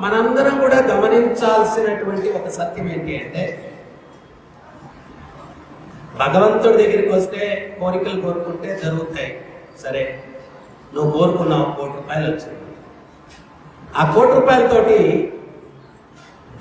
మనందరం కూడా గమనించాల్సినటువంటి ఒక సత్యం ఏంటి అంటే భగవంతుడి దగ్గరికి వస్తే కోరికలు కోరుకుంటే జరుగుతాయి. సరే నువ్వు కోరుకున్నావు కోటి రూపాయలు వచ్చింది ఆ కోటి రూపాయలతోటి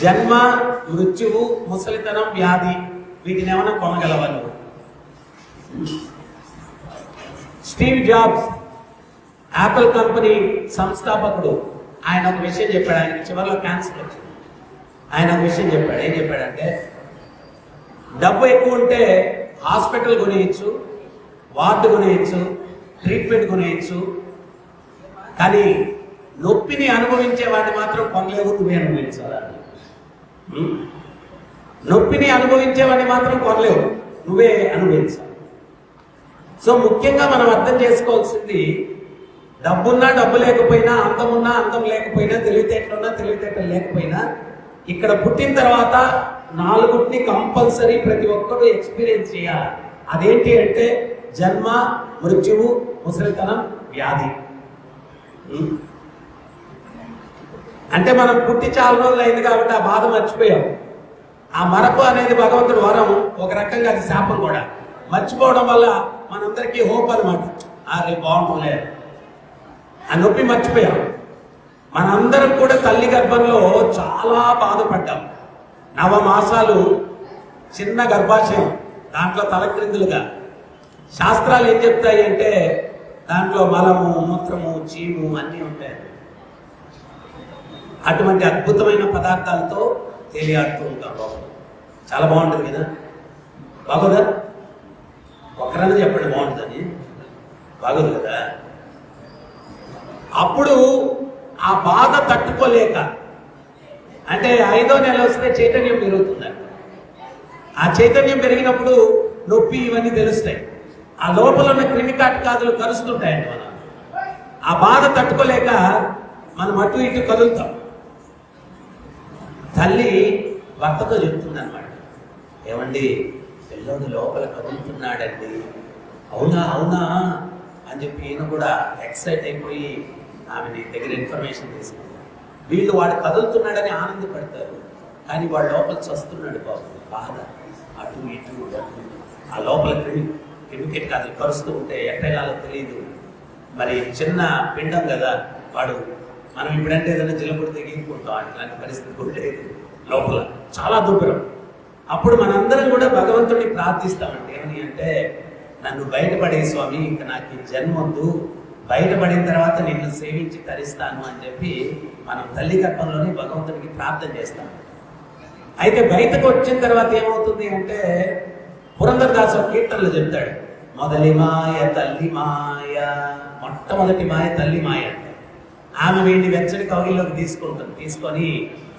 జన్మ మృత్యువు ముసలితనం వ్యాధి వీటిని ఏమైనా కొనగలవా నువ్వు? స్టీవ్ జాబ్స్ యాపిల్ కంపెనీ సంస్థాపకుడు ఆయన ఒక విషయం చెప్పాడు. ఆయన చివరిలో క్యాన్సర్ వచ్చింది. ఆయన ఒక విషయం చెప్పాడు. ఏం చెప్పాడంటే డబ్బు ఎక్కువ ఉంటే హాస్పిటల్ కొనేయచ్చు వార్డు కొనేయచ్చు ట్రీట్మెంట్ కొనేయచ్చు కానీ నొప్పిని అనుభవించే వాడిని మాత్రం కొనలేవు నువ్వే అనుభవించాలి? నొప్పిని అనుభవించే వాడిని మాత్రం కొనలేవు నువ్వే అనుభవించాలి. సో ముఖ్యంగా మనం అర్థం చేసుకోవాల్సింది డబ్బున్నా డబ్బు లేకపోయినా అందమున్నా అందం లేకపోయినా తెలివితేటలున్నా తెలివితేటలు లేకపోయినా ఇక్కడ పుట్టిన తర్వాత నాలుగుని కంపల్సరీ ప్రతి ఒక్కరు ఎక్స్పీరియన్స్ చేయాలి. అదేంటి అంటే జన్మ మృత్యువు ముసలితనం వ్యాధి. అంటే మనం పుట్టి చాలా రోజులు అయింది కాబట్టి ఆ బాధ మర్చిపోయాం. ఆ మరపు అనేది భగవంతుడు వరం ఒక రకంగా అది శాపం కూడా. మర్చిపోవడం వల్ల మనందరికీ హోప్ అనమాట అరే రేపు బాగుంటుంది ఆ నొప్పి మర్చిపోయాం. మనందరం కూడా తల్లి గర్భంలో చాలా బాధపడ్డాం. నవమాసాలు చిన్న గర్భాశయం దాంట్లో తలక్రిందులుగా. శాస్త్రాలు ఏం చెప్తాయి అంటే దాంట్లో మలము మూత్రము చీము అన్నీ ఉంటాయి. అటువంటి అద్భుతమైన పదార్థాలతో తేలియాడుతూ ఉంటాం బాబు. చాలా బాగుంటుంది కదా? బాగోదా ఒకరన్నా చెప్పండి బాగుంటుందని. బాగోదు కదా? అప్పుడు ఆ బాధ తట్టుకోలేక అంటే ఐదో నెల వస్తే చైతన్యం పెరుగుతుందంట ఆ చైతన్యం పెరిగినప్పుడు నొప్పి ఇవన్నీ తెలుస్తాయి. ఆ లోపల ఉన్న క్రిమికాటకాదులు కరుస్తుంటాయండి మనం. ఆ బాధ తట్టుకోలేక మనం అటు ఇటు కదులుతాం. తల్లి భర్తతో చెప్తుందనమాట ఏమండి పిల్లోడు లోపల కదులుతున్నాడండి. అవునా అవునా అని చెప్పి ఈయన కూడా ఎక్సైట్ అయిపోయి ఆమెని దగ్గర ఇన్ఫర్మేషన్ తీసుకుంది. వీళ్ళు వాడు కదులుతున్నాడని ఆనందపడతారు. కానీ వాడు లోపల చస్తున్నాడు బాబు. బాధ. అటు ఇటు ఆ లోపల కెమికెట్ కాదు కరుస్తూ ఉంటే ఎట్టగాలో తెలియదు మరి చిన్న పిండం కదా వాడు. మనం ఇప్పుడంటే ఏదైనా జిల్లపుడితే గీరుకుంటాం అట్లాంటి పరిస్థితి కూడా లేదు. లోపల చాలా దూరం. అప్పుడు మనందరం కూడా భగవంతుడిని ప్రార్థిస్తామండి. ఏమని అంటే నన్ను బయటపడే స్వామి ఇంకా నాకు ఈ జన్మందు బయటపడిన తర్వాత నిన్ను సేవించి తరిస్తాను అని చెప్పి మనం తల్లి గర్భంలోనే భగవంతుడికి ప్రార్థన చేస్తాం. అయితే బయటకు వచ్చిన తర్వాత ఏమవుతుంది అంటే పురంధరదాసు కీర్తనలు చెప్తాడు. మొదలి మాయ తల్లి మాయ మొట్టమొదటి మాయ తల్లి మాయ అంటే ఆమె వీడిని వెచ్చని కౌగిల్లోకి తీసుకుంటుంది. తీసుకొని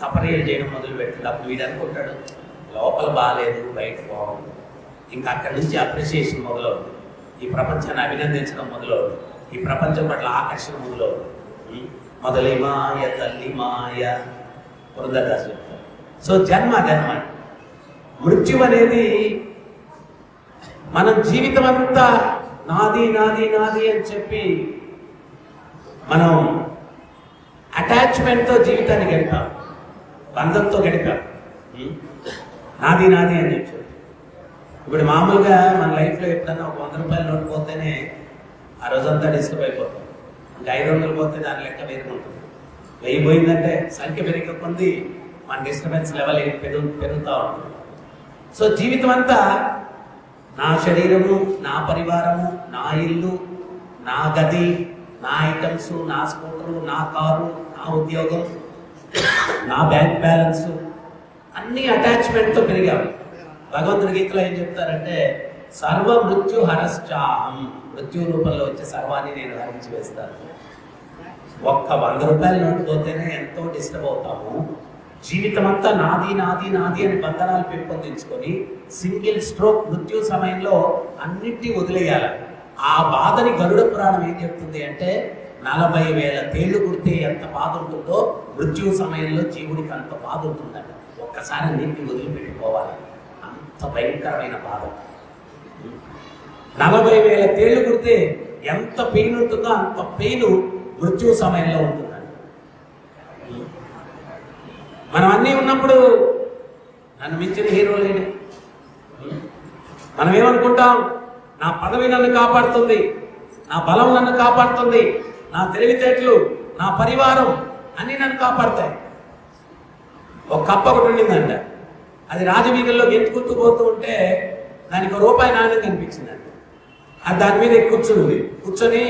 సపరేట్ చేయడం మొదలు పెడుతుంది అప్పుడు వీడు అనుకుంటాడు లోపల బాగాలేదు బయట బాగుంది. ఇంకా అక్కడి నుంచి అప్రిసియేషన్ మొదలవుతుంది. ఈ ప్రపంచాన్ని అభినందించడం మొదలవుతుంది. ఈ ప్రపంచం పట్ల ఆకర్షణ మొదలవుతుంది మొదలి మాయ తల్లి మాయ పురంధరదాసు చెప్తారు సో జన్మ జన్మ మృత్యు అనేది మనం జీవితం అంతా నాది నాది నాది అని చెప్పి మనం అటాచ్మెంట్తో జీవితాన్ని గడిపాం. బంధంతో గడిపాం. నాది నాది అని చెప్పి. ఇప్పుడు మామూలుగా మన లైఫ్లో ఎప్పుడన్నా ఒక వంద రూపాయల నోట్ పోతేనే ఆ రోజంతా డిస్టర్బ్ అయిపోతాం. ఇంకా ఐదు వందలు పోతే దాని లెక్క వేరు ఉంటుంది. వెయ్యి పోయిందంటే సంఖ్య పెరిగే మన డిస్టర్బెన్స్ లెవెల్ పెరుగు పెరుగుతూ ఉంటుంది. సో జీవితం అంతా నా శరీరము నా పరివారము నా ఇల్లు నా గది నా ఐటమ్స్ నా స్కూటరు నా కారు నా ఉద్యోగం నా బ్యాంక్ బ్యాలెన్స్ అన్ని అటాచ్మెంట్తో పెరిగాం. భగవంతుడి గీతలో ఏం చెప్తారంటే సర్వ మృత్యు హరశ్చాహం మృత్యు రూపంలో వచ్చే సర్వాన్ని నేను హరించి వేస్తాను. ఒక్క వంద రూపాయలు నోటు పోతేనే ఎంతో డిస్టర్బ్ అవుతాము. జీవితం అంతా నాది నాది నాది అని బంధనాలు పెంపొందించుకొని సింగిల్ స్ట్రోక్ మృత్యు సమయంలో అన్నింటినీ వదిలేయాలి. ఆ బాధని గరుడ పురాణం ఏం చెప్తుంది అంటే నలభై వేల తేళ్ళు కుడితే ఎంత బాధ ఉంటుందో మృత్యు సమయంలో జీవుడికి అంత బాధ ఉంటుందంట ఒక్కసారి అన్నింటినీ వదిలిపెట్టుకోవాలి. అంత భయంకరమైన బాధ. నలభై వేల తేళ్ళు కుడితే ఎంత పెయిన్ ఉంటుందో అంత పెయిన్ మృత్యు సమయంలో ఉంటుందండి. మనం అన్నీ ఉన్నప్పుడు నన్ను మించిన హీరో లేడు మనం ఏమనుకుంటాం? నా పదవి నన్ను కాపాడుతుంది. నా బలం నన్ను కాపాడుతుంది. నా తెలివితేటలు నా పరివారం అన్నీ నన్ను కాపాడుతాయి. ఒక కప్ప ఒకటి ఉండిందంట. అది రాజవీధుల్లో గెంతుకుంటూ పోతూ ఉంటే దానికి ఒక రూపాయి నాణ్యం కనిపించిందంట. దాని మీద కూర్చుంది? కూర్చొని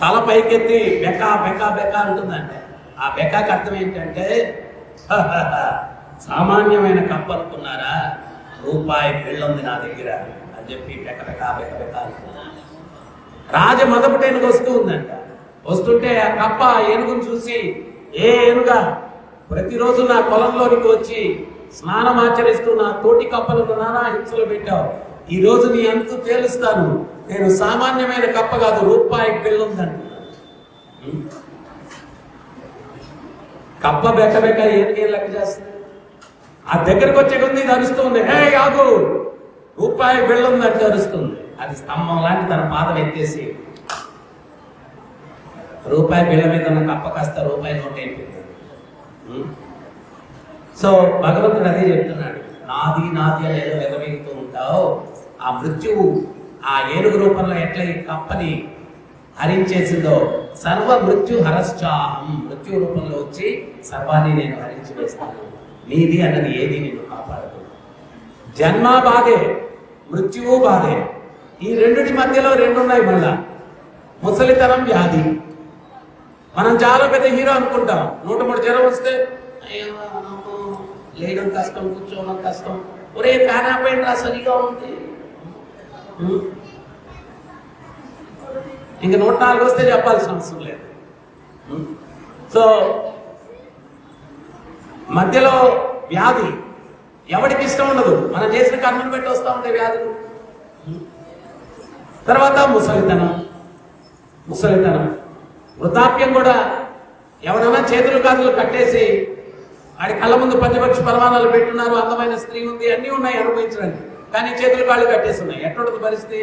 తల పైకెత్తి బెకా బెకా బెకా అంటుందంట. ఆ బెకాకి అర్థం ఏంటంటే సామాన్యమైన కప్పు అనుకున్నారా? రూపాయి పెళ్ళుంది నా దగ్గర అని చెప్పి బెక బెకా బెక బెక రాజ మొదటి ఏనుగు వస్తూ ఉందంట. వస్తుంటే ఆ కప్ప ఏనుగును చూసి ఏ ఏనుగా ప్రతిరోజు నా పొలంలోనికి వచ్చి స్నానం ఆచరిస్తూ నా తోటి కప్పలను నానా హింసలు పెట్టావు. ఈ రోజు నీ అంతు తేలుస్తాను. నేను సామాన్యమైన కప్ప కాదు రూపాయి పెళ్ళుందంట కప్ప బెక్క బెక్క ఏనుగేం లెక్క చేస్తుంది? ఆ దగ్గరకు వచ్చే కొద్ది ఇది అరుస్తుంది. హే యాగు రూపాయి బిళ్ళుందంటే అరుస్తుంది. అది స్తంభం లాంటి తన పాదం ఎత్తేసి రూపాయి బిళ్ళ మీద ఉన్న కప్ప కాస్త రూపాయి నోట్ అయిపోయింది. సో భగవంతుడు అదే చెప్తున్నాడు. నాది నాది అని ఏదో ఎగవేగుతూ ఉంటావు. ఆ మృత్యువు ఆ ఏనుగు రూపంలో ఎట్ల ఈ కప్పని హరించేసిందో సర్వ మృత్యు హరశ్చాహం. మృత్యు రూపంలో వచ్చి సర్వాన్ని నేను హరించి వేస్తాను నీది అన్నది ఏది నిన్ను కాపాడదు. జన్మ బాధే మృత్యువు బాధే. ఈ రెండుటి మధ్యలో రెండు ఉన్నాయి మళ్ళా. ముసలితనం వ్యాధి. మనం చాలా పెద్ద హీరో అనుకుంటాం. నూట మూడు జ్వరం వస్తే అయ్యో లేయడం కష్టం కూర్చోవడం కష్టం. ఒరే ఫ్యాన్ ఆపేయండి రా సరిగా ఉంది. ఇంక నూట నాలుగు వస్తే చెప్పాల్సిన అవసరం లేదు. సో మధ్యలో వ్యాధి ఎవరికి ఇష్టం ఉండదు. మనం చేసిన కర్మను పెట్టి వస్తూ ఉంటాయి వ్యాధులు. తర్వాత ముసలితనం. ముసలితనం. వృద్ధాప్యం కూడా ఎవరైనా చేతులు కాదులు కట్టేసి ఆడి కళ్ళ ముందు పంచపక్షి పరమాణాలు పెట్టున్నారు అందమైన స్త్రీ ఉంది అన్నీ ఉన్నాయి అనుభవించడానికి. కానీ చేతులు కాళ్ళు కట్టేసి ఉన్నాయి ఎటువంటి పరిస్థితి?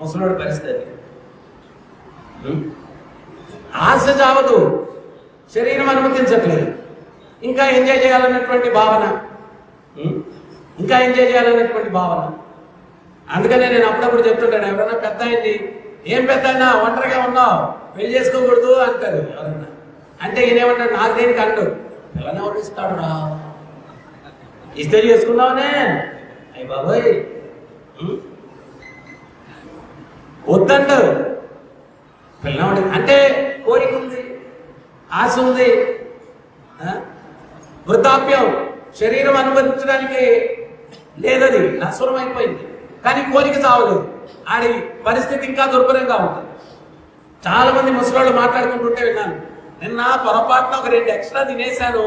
ముసలోడి పరిస్థితి అది. ఆశ చావదు. శరీరం అనుమతించట్లేదు. ఇంకా ఎంజాయ్ చేయాలన్నటువంటి భావన? ఇంకా ఎంజాయ్ చేయాలన్నటువంటి భావన. అందుకనే నేను అప్పుడప్పుడు చెప్తుంటాను ఎవరైనా పెద్ద అయింది? ఏం పెద్ద అయినా ఒంటరిగా ఉన్నావు. పెళ్ళి చేసుకోకూడదు అంటారు ఎవరన్నా. అంటే ఈయనేమంటాడు నాకు దేనికి అండు పిల్లని ఎవరు ఇస్తాడు రా ఇస్తే చేసుకున్నావనే అయ్యి బాబోయ్. ఉం? వద్దంటారు పిల్లవాడి అంటే కోరిక ఉంది ఆశ ఉంది. వృద్ధాప్యం శరీరం అనుమతించడానికి లేదది నశ్వరం అయిపోయింది. కానీ కోరిక చావలేదు ఆడి పరిస్థితి ఇంకా దుర్భరంగా ఉంటుంది చాలా మంది ముసలాళ్ళు మాట్లాడుకుంటుంటే విన్నాను. నిన్న పొరపాటున ఒక రెండు ఎక్స్ట్రా తినేశాను.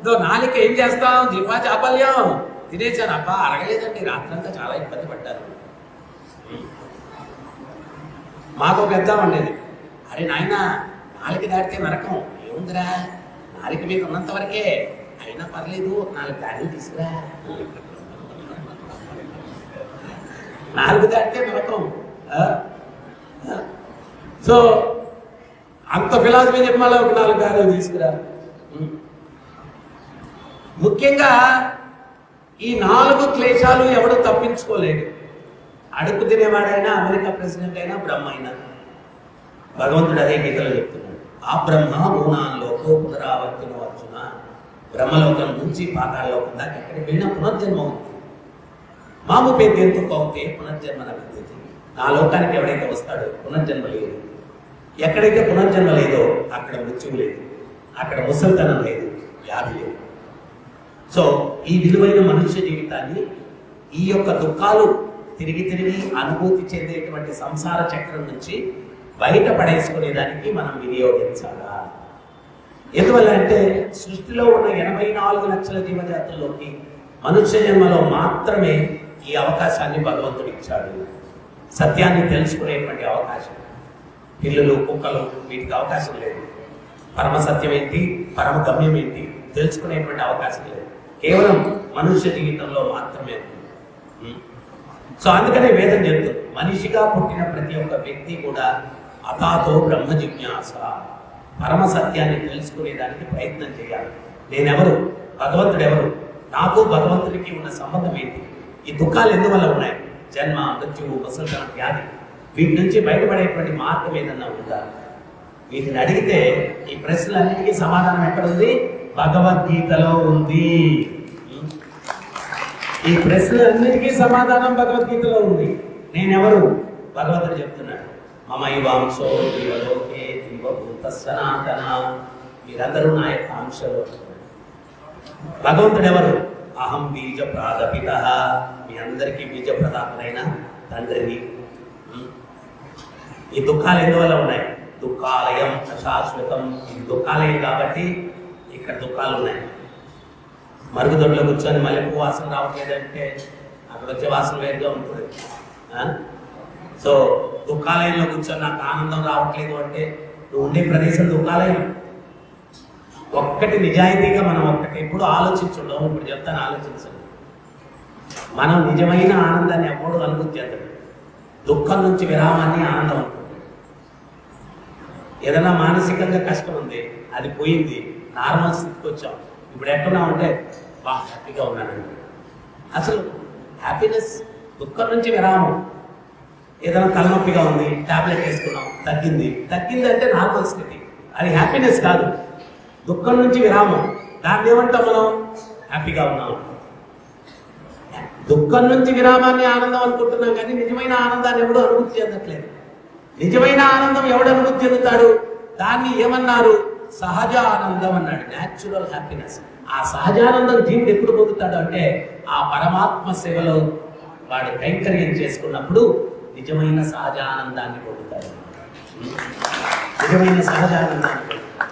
ఇదో నాలుక ఏం చేస్తాం? దీపా చాపల్యం. తినేశాను అబ్బా అరగలేదండి. రాత్రంతా చాలా ఇబ్బంది పడ్డారు మాకు ఒక పెద్ద ఉండేది అరే నాయన నాలుగు దాటితే నరకం. ఏముందిరా? నాలుగు మీద ఉన్నంత వరకే. అయినా పర్లేదు నాలుగు దాడులు తీసుకురా. నాలుగు దాటితే నరకం. సో అంత ఫిలాసఫీ చెప్పాలి ఒక నాలుగు దాడులు తీసుకురా. ముఖ్యంగా ఈ నాలుగు క్లేశాలు ఎవడు తప్పించుకోలేడు. అడుగు తినేవాడైనా అమెరికా ప్రెసిడెంట్ అయినా బ్రహ్మ అయినా. భగవంతుడు అదే గీతలో చెప్తున్నాడు. ఆ బ్రహ్మ భూనాల్లోకో పునరావర్తిన అర్జున బ్రహ్మలోకం నుంచి పాతాళలోకం దాకా ఎక్కడికి వెళ్ళిన పునర్జన్మ ఉంది. మాము పేదెంతో కౌతే పునర్జన్మ విద్యతి నా లోకానికి ఎవడైతే వస్తాడో పునర్జన్మ లేదు. ఎక్కడైతే పునర్జన్మ లేదో అక్కడ మృత్యువు లేదు. అక్కడ ముసలితనం లేదు. వ్యాధి లేదు. సో ఈ విలువైన మనుష్య జీవితాన్ని ఈ యొక్క దుఃఖాలు తిరిగి తిరిగి అనుభూతి చెందేటువంటి సంసార చక్రం నుంచి బయట పడేసుకునేదానికి మనం వినియోగించాలా? ఎందువల్ల అంటే సృష్టిలో ఉన్న ఎనభై నాలుగు లక్షల జీవజాతుల్లోకి మనుష్య జన్మలో మాత్రమే ఈ అవకాశాన్ని భగవంతుడు ఇచ్చాడు. సత్యాన్ని తెలుసుకునేటువంటి అవకాశం. పిల్లులు కుక్కలు వీటికి అవకాశం లేదు. పరమ సత్యం ఏంటి? పరమ గమ్యం ఏంటి? తెలుసుకునేటువంటి అవకాశం లేదు. కేవలం మనుష్య జీవితంలో మాత్రమే. సో అందుకనే వేదం చెప్తుంది మనిషిగా పుట్టిన ప్రతి ఒక్క వ్యక్తి కూడా అతాతో బ్రహ్మ జిజ్ఞాస పరమ సత్యాన్ని తెలుసుకునేదానికి ప్రయత్నం చేయాలి. నేనెవరు? భగవంతుడు ఎవరు నాకు భగవంతుడికి ఉన్న సంబంధం ఏంటి? ఈ దుఃఖాలు ఎందువల్ల ఉన్నాయి? జన్మ మృత్యువు వసంతం వ్యాధి. వీటి నుంచి బయటపడేటువంటి మార్గం ఏదన్నా ఉందా? వీటిని అడిగితే ఈ ప్రశ్నలన్నిటికీ సమాధానం ఎక్కడ ఉంది? భగవద్గీతలో ఉంది. ఈ ప్రశ్నలన్నిటికీ సమాధానం భగవద్గీతలో ఉంది. నేనెవరు? భగవంతుడు చెప్తున్నాడు. మమై వాంశో జీవలోకే జీవభూత సనాతన మీరందరూ నా యొక్క అంశలో భగవంతుడు ఎవరు అహం బీజ ప్రాదపిత మీ అందరికీ బీజ ప్రదాపుడైన తండ్రిని ఈ దుఃఖాలు ఎందువల్ల ఉన్నాయి? దుఃఖాలయం అశాశ్వతం. ఇది దుఃఖాలయం కాబట్టి ఇక్కడ దుఃఖాలు ఉన్నాయి మరుగుదొడ్లో కూర్చొని మళ్ళీ వాసన రావట్లేదంటే అక్కడ వచ్చే వాసన వేరుగా ఉంటుంది. సో దుఃఖాలయంలో కూర్చొని నాకు ఆనందం రావట్లేదు అంటే నువ్వు ఉండే ప్రదేశం దుఃఖాలయం. ఒక్కటి నిజాయితీగా మనం ఒక్కటి ఎప్పుడు ఆలోచించుండవు. ఇప్పుడు చెప్తాను ఆలోచించండి. మనం నిజమైన ఆనందాన్ని ఎప్పుడు అనుభూతి చెందడు దుఃఖం నుంచి విరామాన్ని ఆనందం అనుకుంటాం ఏదైనా మానసికంగా కష్టం ఉంది అది పోయింది నార్మల్ స్థితికి వచ్చాం. ఇప్పుడు ఎట్టున్నా ఉంటే బా హ్యాపీగా ఉన్నానండి. అసలు హ్యాపీనెస్ దుఃఖం నుంచి విరామం ఏదైనా తలనొప్పిగా ఉంది టాబ్లెట్ వేసుకున్నాం తగ్గింది. తగ్గింది అంటే నార్మల్ స్థితి. అది హ్యాపీనెస్ కాదు. దుఃఖం నుంచి విరామం దాన్ని ఏమంటాం మనం? హ్యాపీగా ఉన్నాం. దుఃఖం నుంచి విరామాన్ని ఆనందం అనుకుంటున్నాం కానీ నిజమైన ఆనందాన్ని ఎవడు అనుభూతి చెందట్లేదు. నిజమైన ఆనందం ఎవడు అనుభూతి చెందుతాడు? దాన్ని ఏమన్నారు? సహజ ఆనందం అన్నాడు. న్యాచురల్ హ్యాపీనెస్ ఆ సహజానందం జీవుడు ఎప్పుడు పొందుతాడు అంటే ఆ పరమాత్మ సేవలో వాడు కైంకర్యం చేసుకున్నప్పుడు నిజమైన సహజానందాన్ని పొందుతాడు. నిజమైన సహజానందాన్ని పొందుతాడు.